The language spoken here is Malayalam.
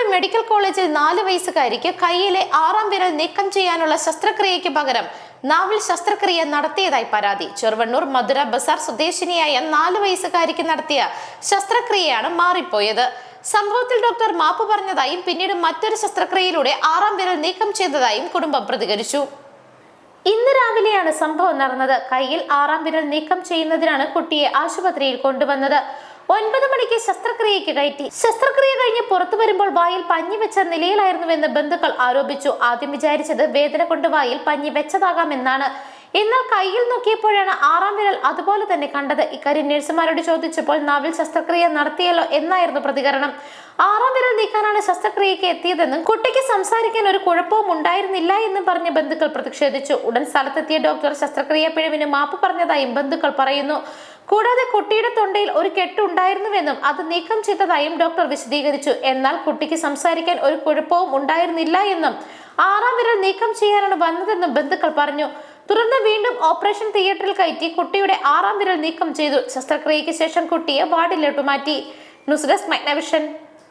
ചെറുവണ്ണൂർ മെഡിക്കൽ കോളേജിൽ നാല് വയസ്സുകാരിക്ക് കൈയിലെ ആറാം വിരൽ നീക്കം ചെയ്യാനുള്ള ശസ്ത്രക്രിയയ്ക്ക് പകരം നാവിൽ ശസ്ത്രക്രിയ നടത്തിയതായി പരാതി. ചെറുവണ്ണൂർ മധുര ബസാർ സ്വദേശിനിയായ നാല് വയസ്സുകാരിക്ക് നടത്തിയ ശസ്ത്രക്രിയയാണ് മാറിപ്പോയത്. സംഭവത്തിൽ ഡോക്ടർ മാപ്പ് പറഞ്ഞതായും പിന്നീട് മറ്റൊരു ശസ്ത്രക്രിയയിലൂടെ ആറാം വിരൽ നീക്കം ചെയ്തതായും കുടുംബം പ്രതികരിച്ചു. ഇന്ന് രാവിലെയാണ് സംഭവം നടന്നത്. കയ്യിൽ ആറാം വിരൽ നീക്കം ചെയ്യുന്നതിനാണ് കുട്ടിയെ ആശുപത്രിയിൽ കൊണ്ടുവന്നത്. ഒൻപത് മണിക്ക് ശസ്ത്രക്രിയയ്ക്ക് കയറ്റി. ശസ്ത്രക്രിയ കഴിഞ്ഞ് പുറത്തു വരുമ്പോൾ വായിൽ പഞ്ഞി വെച്ച നിലയിലായിരുന്നുവെന്ന് ബന്ധുക്കൾ ആരോപിച്ചു. ആദ്യം വിചാരിച്ചത് വേദന കൊണ്ട് വായിൽ പഞ്ഞി വെച്ചതാകാമെന്നാണ്. എന്നാൽ കയ്യിൽ നോക്കിയപ്പോഴാണ് ആറാം വിരൽ അതുപോലെ തന്നെ കണ്ടത്. ഇക്കാര്യം നഴ്സുമാരോട് ചോദിച്ചപ്പോൾ നാവിൽ ശസ്ത്രക്രിയ നടത്തിയല്ലോ എന്നായിരുന്നു പ്രതികരണം. ആറാം വിരൽ നീക്കാനാണ് ശസ്ത്രക്രിയയ്ക്ക് എത്തിയതെന്നും കുട്ടിക്ക് സംസാരിക്കാൻ ഒരു കുഴപ്പവും ഉണ്ടായിരുന്നില്ല എന്നും പറഞ്ഞ് ബന്ധുക്കൾ പ്രതിഷേധിച്ചു. ഉടൻ സ്ഥലത്തെത്തിയ ഡോക്ടർ ശസ്ത്രക്രിയ പിഴവിന് മാപ്പ് പറഞ്ഞതായും ബന്ധുക്കൾ പറയുന്നു. കൂടാതെ കുട്ടിയുടെ തൊണ്ടയിൽ ഒരു കെട്ടുണ്ടായിരുന്നുവെന്നും അത് നീക്കം ചെയ്തതായും ഡോക്ടർ വിശദീകരിച്ചു. എന്നാൽ കുട്ടിക്ക് സംസാരിക്കാൻ ഒരു കുഴപ്പവും ഉണ്ടായിരുന്നില്ല എന്നും ആറാം വിരൽ നീക്കം ചെയ്യാനാണ് വന്നതെന്നും ബന്ധുക്കൾ പറഞ്ഞു. തുടർന്ന് വീണ്ടും ഓപ്പറേഷൻ തിയേറ്ററിൽ കയറ്റി കുട്ടിയുടെ ആറാം വിരൽ നീക്കം ചെയ്തു. ശസ്ത്രക്രിയയ്ക്ക് ശേഷം കുട്ടിയെ വാർഡിലോട്ട് മാറ്റി ന്യൂസ് ഡെസ്ക് മൈഗ്നവിഷൻ.